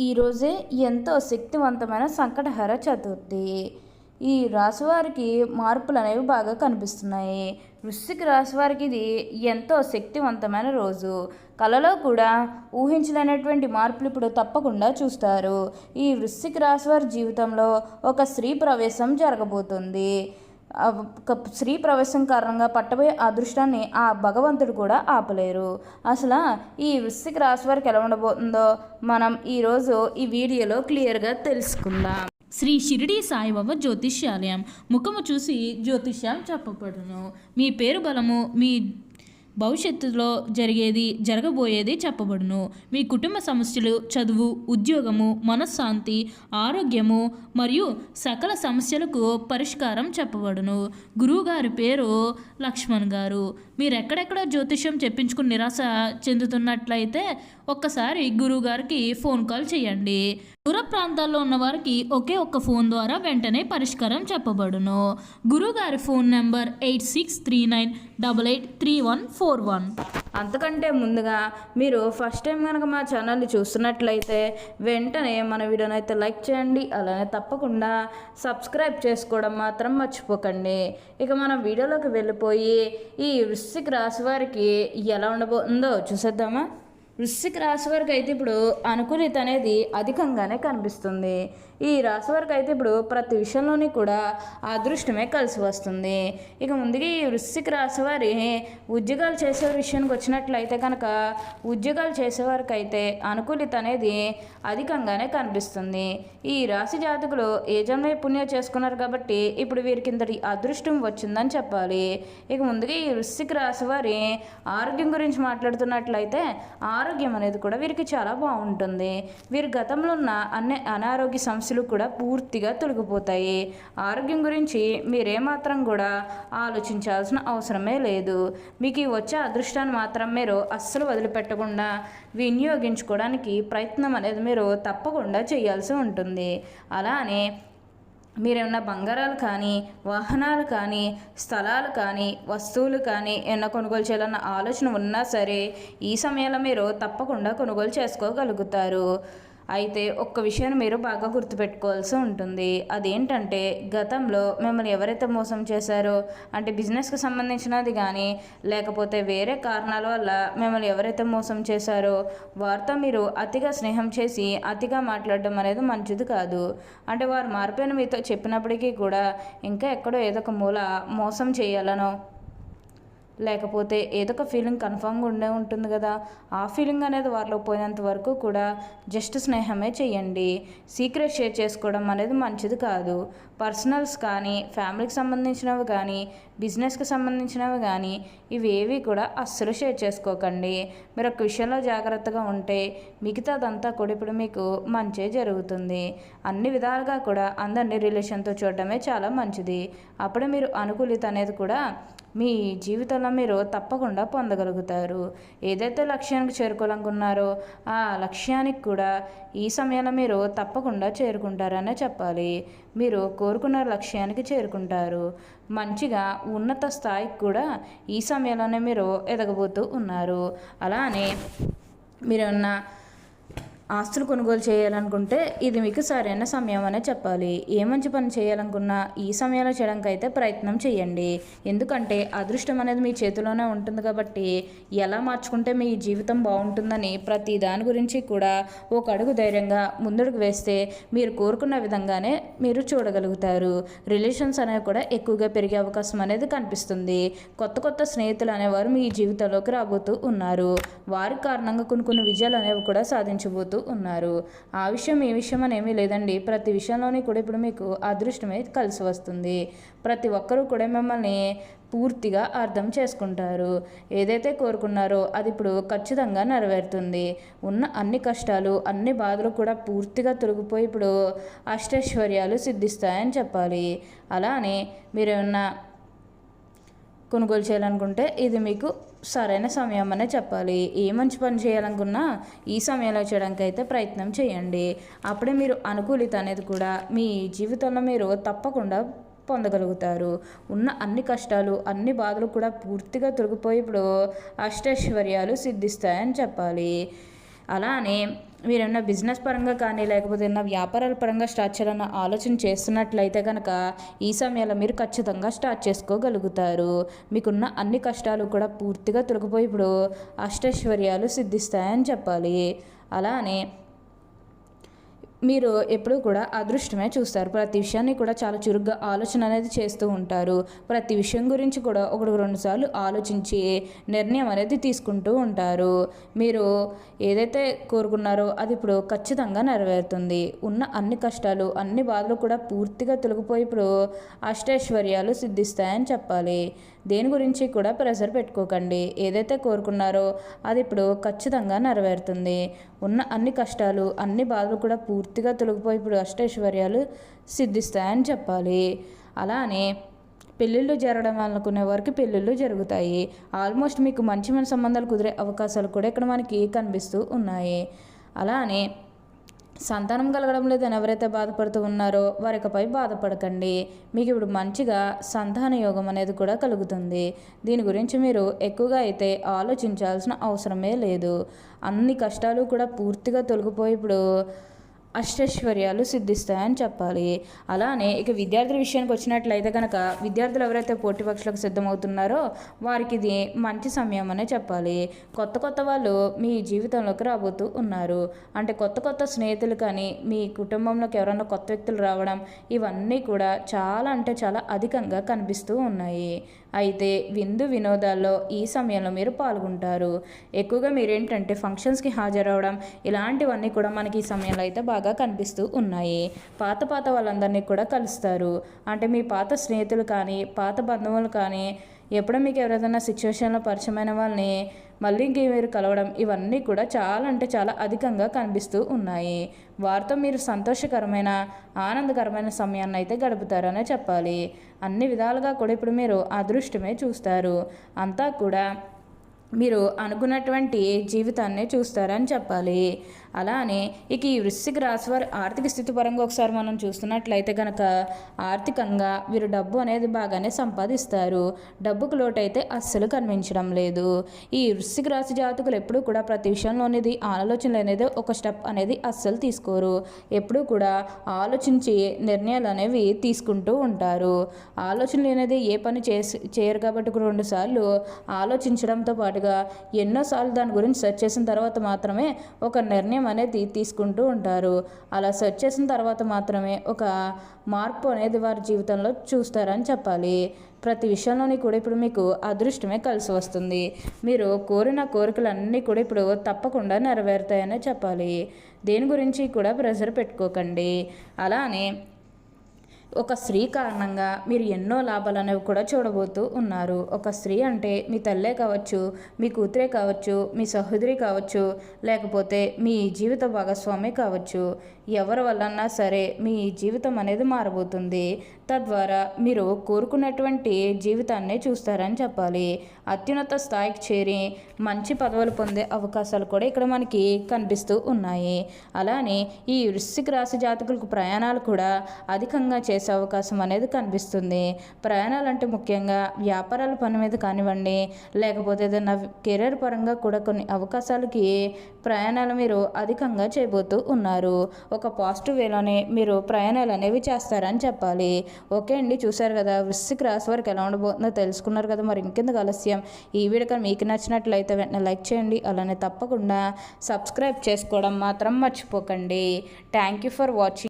ఈరోజే ఎంతో శక్తివంతమైన సంకటహర చతుర్థి. ఈ రాశివారికి మార్పులు అనేవి బాగా కనిపిస్తున్నాయి. వృశ్చిక రాశివారికి ఇది ఎంతో శక్తివంతమైన రోజు. కళలో కూడా ఊహించలేనటువంటి మార్పులు ఇప్పుడు తప్పకుండా చూస్తారు. ఈ వృశ్చిక రాశివారి జీవితంలో ఒక స్త్రీ ప్రవేశం జరగబోతుంది. స్త్రీ ప్రవేశం కారణంగా పట్టబోయే అదృష్టాన్ని ఆ భగవంతుడు కూడా ఆపలేరు. అసలు ఈ వృశ్చిక రాశి వారికి ఎలా ఉండబోతుందో మనం ఈరోజు ఈ వీడియోలో క్లియర్గా తెలుసుకుందాం. శ్రీ షిరిడి సాయిబాబా జ్యోతిష్యాలయం. ముఖము చూసి జ్యోతిష్యం చెప్పబడును. మీ పేరు బలము మీ భవిష్యత్తులో జరిగేది జరగబోయేది చెప్పబడును. మీ కుటుంబ సమస్యలు చదువు ఉద్యోగము మనశ్శాంతి ఆరోగ్యము మరియు సకల సమస్యలకు పరిష్కారం చెప్పబడును. గురువుగారి పేరు లక్ష్మణ్ గారు. మీరు ఎక్కడెక్కడ జ్యోతిష్యం చెప్పించుకుని నిరాశ చెందుతున్నట్లయితే ఒక్కసారి గురువుగారికి ఫోన్ కాల్ చేయండి. దూర ప్రాంతాల్లో ఉన్న వారికి ఒకే ఒక్క ఫోన్ ద్వారా వెంటనే పరిష్కారం చెప్పబడును. గురువుగారి phone number eight six three nine double eight three one four one. అంతకంటే ముందుగా మీరు ఫస్ట్ టైం కనుక మా ఛానల్ని చూస్తున్నట్లయితే వెంటనే మన వీడియోని అయితే లైక్ చేయండి అలానే తప్పకుండా సబ్స్క్రైబ్ చేసుకోవడం మాత్రం మర్చిపోకండి. ఇక మన వీడియోలోకి వెళ్ళిపోయి ఈ వృశ్చిక రాశి వారికి ఎలా ఉండబోతుందో చూసేద్దామా? వృశ్చిక రాశి వారికి అయితే ఇప్పుడు అనుకూలిత అనేది అధికంగానే కనిపిస్తుంది. ఈ రాశి వారికి అయితే ఇప్పుడు ప్రతి విషయంలోని కూడా అదృష్టమే కలిసి వస్తుంది. ఇక ముందుగా ఈ వృశ్చిక రాశి వారి ఉద్యోగాలు చేసే విషయానికి వచ్చినట్లయితే కనుక ఉద్యోగాలు చేసేవారికి అయితే అనుకూలిత అనేది అధికంగానే కనిపిస్తుంది. ఈ రాశి జాతకులు ఏ జన్మ పుణ్యం చేసుకున్నారు కాబట్టి ఇప్పుడు వీరికి ఇంతటి అదృష్టం వచ్చిందని చెప్పాలి. ఇక ముందుగా ఈ వృశ్చిక రాశి వారి ఆరోగ్యం గురించి మాట్లాడుతున్నట్లయితే ఆరోగ్యం ఆరోగ్యం అనేది కూడా వీరికి చాలా బాగుంటుంది. వీరి గతంలో ఉన్న అన్ని అనారోగ్య సమస్యలు కూడా పూర్తిగా తొలగిపోతాయి. ఆరోగ్యం గురించి మీరేమాత్రం కూడా ఆలోచించాల్సిన అవసరమే లేదు. మీకు ఈ వచ్చే అదృష్టాన్ని మాత్రం మీరు అస్సలు వదిలిపెట్టకుండా వినియోగించుకోవడానికి ప్రయత్నం అనేది మీరు తప్పకుండా చేయాల్సి ఉంటుంది. అలానే మీరేమన్నా బంగారాలు కానీ వాహనాలు కానీ స్థలాలు కానీ వస్తువులు కానీ ఏమన్నా కొనుగోలు చేయాలన్న ఆలోచన ఉన్నా సరే ఈ సమయంలో మీరు తప్పకుండా కొనుగోలు చేసుకోగలుగుతారు. అయితే ఒక్క విషయాన్ని మీరు బాగా గుర్తుపెట్టుకోవాల్సి ఉంటుంది. అదేంటంటే గతంలో మిమ్మల్ని ఎవరైతే మోసం చేశారో అంటే బిజినెస్కి సంబంధించినది కానీ లేకపోతే వేరే కారణాల వల్ల మిమ్మల్ని ఎవరైతే మోసం చేశారో వారితో మీరు అతిగా స్నేహం చేసి అతిగా మాట్లాడడం అనేది మంచిది కాదు. అంటే వారు మారిపోయిన మీతో చెప్పినప్పటికీ కూడా ఇంకా ఎక్కడో ఏదో ఒక మూల మోసం చేయాలనో లేకపోతే ఏదో ఒక ఫీలింగ్ కన్ఫామ్గా ఉండే ఉంటుంది కదా. ఆ ఫీలింగ్ అనేది వారిలో పోయినంత వరకు కూడా జస్ట్ స్నేహమే చేయండి. సీక్రెట్ షేర్ చేసుకోవడం అనేది మంచిది కాదు. పర్సనల్స్ కానీ ఫ్యామిలీకి సంబంధించినవి కానీ బిజినెస్కి సంబంధించినవి కానీ ఇవేవి కూడా అస్సలు షేర్ చేసుకోకండి. మీరు ఒక విషయంలో జాగ్రత్తగా ఉంటే మిగతాదంతా కూడా ఇప్పుడు మీకు మంచే జరుగుతుంది. అన్ని విధాలుగా కూడా అందరినీ రిలేషన్తో చూడడమే చాలా మంచిది. అప్పుడే మీరు అనుకూలిత అనేది కూడా మీ జీవితంలో మీరు తప్పకుండా పొందగలుగుతారు. ఏదైతే లక్ష్యానికి చేరుకోవాలనుకున్నారో ఆ లక్ష్యానికి కూడా ఈ సమయంలో మీరు తప్పకుండా చేరుకుంటారనే చెప్పాలి. మీరు కోరుకున్న లక్ష్యానికి చేరుకుంటారు. మంచిగా ఉన్నత స్థాయికి కూడా ఈ సమయంలోనే మీరు ఎదగబోతూ ఉన్నారు. అలానే మీరున్న ఆస్తులు కొనుగోలు చేయాలనుకుంటే ఇది మీకు సరైన సమయం అనే చెప్పాలి. ఏ మంచి పని చేయాలనుకున్నా ఈ సమయంలో చేయడానికి అయితే ప్రయత్నం చేయండి. ఎందుకంటే అదృష్టం అనేది మీ చేతిలోనే ఉంటుంది కాబట్టి ఎలా మార్చుకుంటే మీ జీవితం బాగుంటుందని ప్రతి దాని గురించి కూడా ఒక అడుగు ధైర్యంగా ముందడుగు వేస్తే మీరు కోరుకున్న విధంగానే మీరు చూడగలుగుతారు. రిలేషన్స్ అనేవి కూడా ఎక్కువగా పెరిగే అవకాశం అనేది కనిపిస్తుంది. కొత్త కొత్త స్నేహితులు అనేవారు మీ జీవితంలోకి రాబోతూ ఉన్నారు. వారి కారణంగా కొన్ని కొన్ని విజయాలు అనేవి కూడా సాధించబోతూ ఉన్నారు. ఆ విషయం ఈ విషయం అనేమీ లేదండి. ప్రతి విషయంలోని కూడా ఇప్పుడు మీకు అదృష్టమే కలిసి వస్తుంది. ప్రతి ఒక్కరూ కూడా మిమ్మల్ని పూర్తిగా అర్థం చేసుకుంటారు. ఏదైతే కోరుకున్నారో అది ఇప్పుడు ఖచ్చితంగా నెరవేరుతుంది. ఉన్న అన్ని కష్టాలు అన్ని బాధలు కూడా పూర్తిగా తొలగిపోయి ఇప్పుడు అష్టైశ్వర్యాలు సిద్ధిస్తాయని చెప్పాలి. అలానే మీరు ఏమన్నా కొనుగోలు చేయాలనుకుంటే ఇది మీకు సరైన సమయం అనే చెప్పాలి. ఏ మంచి పని చేయాలనుకున్నా ఈ సమయంలో చేయడానికి అయితే ప్రయత్నం చేయండి. అప్పుడే మీరు అనుకూలిత అనేది కూడా మీ జీవితంలో మీరు తప్పకుండా పొందగలుగుతారు. ఉన్న అన్ని కష్టాలు అన్ని బాధలు కూడా పూర్తిగా తొలగిపోయి ఇప్పుడు అష్టైశ్వర్యాలు సిద్ధిస్తాయని చెప్పాలి. అలానే మీరేమన్నా బిజినెస్ పరంగా కానీ లేకపోతే ఏమన్నా వ్యాపారాల పరంగా స్టార్ట్ చేయాలన్న ఆలోచన చేస్తున్నట్లయితే కనుక ఈ సమయంలో మీరు ఖచ్చితంగా స్టార్ట్ చేసుకోగలుగుతారు. మీకున్న అన్ని కష్టాలు కూడా పూర్తిగా తొలగిపోయి ఇప్పుడు అష్టైశ్వర్యాలు సిద్ధిస్తాయని చెప్పాలి. అలానే మీరు ఎప్పుడూ కూడా అదృష్టమే చూస్తారు. ప్రతి విషయాన్ని కూడా చాలా చురుగ్గా ఆలోచన అనేది చేస్తూ ఉంటారు. ప్రతి విషయం గురించి కూడా ఒకటి రెండుసార్లు ఆలోచించి నిర్ణయం అనేది తీసుకుంటూ ఉంటారు. మీరు ఏదైతే కోరుకున్నారో అది ఇప్పుడు ఖచ్చితంగా నెరవేరుతుంది. ఉన్న అన్ని కష్టాలు అన్ని బాధలు కూడా పూర్తిగా తొలగిపోయి ఇప్పుడు అష్టైశ్వర్యాలు సిద్ధిస్తాయని చెప్పాలి. దేని గురించి కూడా ప్రెషర్ పెట్టుకోకండి. ఏదైతే కోరుకున్నారో అది ఇప్పుడు ఖచ్చితంగా నెరవేరుతుంది. ఉన్న అన్ని కష్టాలు అన్ని బాధలు కూడా పూర్తిగా తొలగిపోయి ఇప్పుడు అష్టైశ్వర్యాలు సిద్ధిస్తాయని చెప్పాలి. అలానే పెళ్ళిళ్ళు జరగడం అనుకునే వారికి పెళ్ళిళ్ళు జరుగుతాయి. ఆల్మోస్ట్ మీకు మంచి మంచి సంబంధాలు కుదిరే అవకాశాలు కూడా ఇక్కడ మనకి కనిపిస్తూ ఉన్నాయి. అలానే సంతానం కలగడం లేదని ఎవరైతే బాధపడుతూ ఉన్నారో వారికపై బాధపడకండి. మీకు ఇప్పుడు మంచిగా సంతాన యోగం అనేది కూడా కలుగుతుంది. దీని గురించి మీరు ఎక్కువగా అయితే ఆలోచించాల్సిన అవసరమే లేదు. అన్ని కష్టాలు కూడా పూర్తిగా తొలగిపోయి ఇప్పుడు అష్టైశ్వర్యాలు సిద్ధిస్తాయని చెప్పాలి. అలానే ఇక విద్యార్థుల విషయానికి వచ్చినట్లయితే కనుక విద్యార్థులు ఎవరైతే పోటీ పక్షులకు సిద్ధమవుతున్నారో వారికి ఇది మంచి సమయం అనే చెప్పాలి. కొత్త కొత్త వాళ్ళు మీ జీవితంలోకి రాబోతూ ఉన్నారు. అంటే కొత్త కొత్త స్నేహితులు కానీ మీ కుటుంబంలోకి ఎవరైనా కొత్త వ్యక్తులు రావడం ఇవన్నీ కూడా చాలా అంటే చాలా అధికంగా కనిపిస్తూ ఉన్నాయి. అయితే విందు వినోదాల్లో ఈ సమయంలో మీరు పాల్గొంటారు. ఎక్కువగా మీరేంటంటే ఫంక్షన్స్కి హాజరవడం ఇలాంటివన్నీ కూడా మనకి ఈ సమయంలో అయితే బాగా కనిపిస్తూ ఉన్నాయి. పాత పాత వాళ్ళందరినీ కూడా కలుస్తారు. అంటే మీ పాత స్నేహితులు కానీ పాత బంధువులు కానీ ఎప్పుడో మీకు ఎవరైనా సిచ్యువేషన్లో పరిచయమైన వాళ్ళని మళ్ళీ ఇంక మీరు కలవడం ఇవన్నీ కూడా చాలా అంటే చాలా అధికంగా కనిపిస్తూ ఉన్నాయి. వారితో మీరు సంతోషకరమైన ఆనందకరమైన సమయాన్ని అయితే గడుపుతారనే చెప్పాలి. అన్ని విధాలుగా కూడా ఇప్పుడు మీరు అదృష్టమే చూస్తారు. అంతా కూడా మీరు అనుకున్నటువంటి జీవితాన్ని చూస్తారని చెప్పాలి. అలానే ఇక ఈ వృశ్చిక రాశి వారి ఆర్థిక స్థితి పరంగా ఒకసారి మనం చూస్తున్నట్లయితే కనుక ఆర్థికంగా వీరు డబ్బు అనేది బాగానే సంపాదిస్తారు. డబ్బుకు లోటైతే అస్సలు కనిపించడం లేదు. ఈ వృశ్చిక రాశి జాతకులు ఎప్పుడూ కూడా ప్రతి విషయంలోనేది ఆలోచనలు అనేది ఒక స్టెప్ అనేది అస్సలు తీసుకోరు. ఎప్పుడూ కూడా ఆలోచించి నిర్ణయాలు అనేవి తీసుకుంటూ ఉంటారు. ఆలోచనలు అనేది ఏ పని చేసి చేయరు కాబట్టి రెండుసార్లు రెండు సార్లు ఆలోచించడంతో పాటుగా ఎన్నోసార్లు దాని గురించి సెర్చ్ చేసిన తర్వాత మాత్రమే ఒక నిర్ణయం అనేది తీసుకుంటూ ఉంటారు. అలా సెర్చ్ చేసిన తర్వాత మాత్రమే ఒక మార్పు అనేది వారి జీవితంలో చూస్తారని చెప్పాలి. ప్రతి విషయంలోని కూడా ఇప్పుడు మీకు అదృష్టమే కలిసి వస్తుంది. మీరు కోరిన కోరికలన్నీ కూడా ఇప్పుడు తప్పకుండా నెరవేరుతాయనే చెప్పాలి. దేని గురించి కూడా ప్రెషర్ పెట్టుకోకండి. అలానే ఒక స్త్రీ కారణంగా మీరు ఎన్నో లాభాలు అనేవి కూడా చూడబోతూ ఉన్నారు. ఒక స్త్రీ అంటే మీ తల్లే కావచ్చు మీ కూతురే కావచ్చు మీ సహోదరి కావచ్చు లేకపోతే మీ జీవిత భాగస్వామి కావచ్చు. ఎవరి వల్లన్నా సరే మీ జీవితం అనేది మారబోతుంది. తద్వారా మీరు కోరుకున్నటువంటి జీవితాన్ని చూస్తారని చెప్పాలి. అత్యున్నత స్థాయికి చేరి మంచి పదవులు పొందే అవకాశాలు కూడా ఇక్కడ మనకి కనిపిస్తూ ఉన్నాయి. అలానే ఈ వృశ్చిక రాశి జాతకులకు ప్రయాణాలు కూడా అధికంగా చేసే అవకాశం అనేది కనిపిస్తుంది. ప్రయాణాలు అంటే ముఖ్యంగా వ్యాపారాల పని మీద కానివ్వండి లేకపోతే ఏదైనా కెరీర్ పరంగా కూడా కొన్ని అవకాశాలకి ప్రయాణాలు మీరు అధికంగా చేయబోతూ ఉన్నారు. ఒక పాజిటివ్ వేలోనే మీరు ప్రయాణాలు అనేవి చేస్తారని చెప్పాలి. ఓకే అండి చూసారు కదా వృశ్చిక రాశి వారికి ఎలా ఉండబోతుందో తెలుసుకున్నారు కదా మరి ఇంకెందుకు ఆలస్యం? ఈ వీడియో కానీ మీకు నచ్చినట్లయితే వెంటనే లైక్ చేయండి అలానే తప్పకుండా సబ్స్క్రైబ్ చేసుకోవడం మాత్రం మర్చిపోకండి. Thank you for watching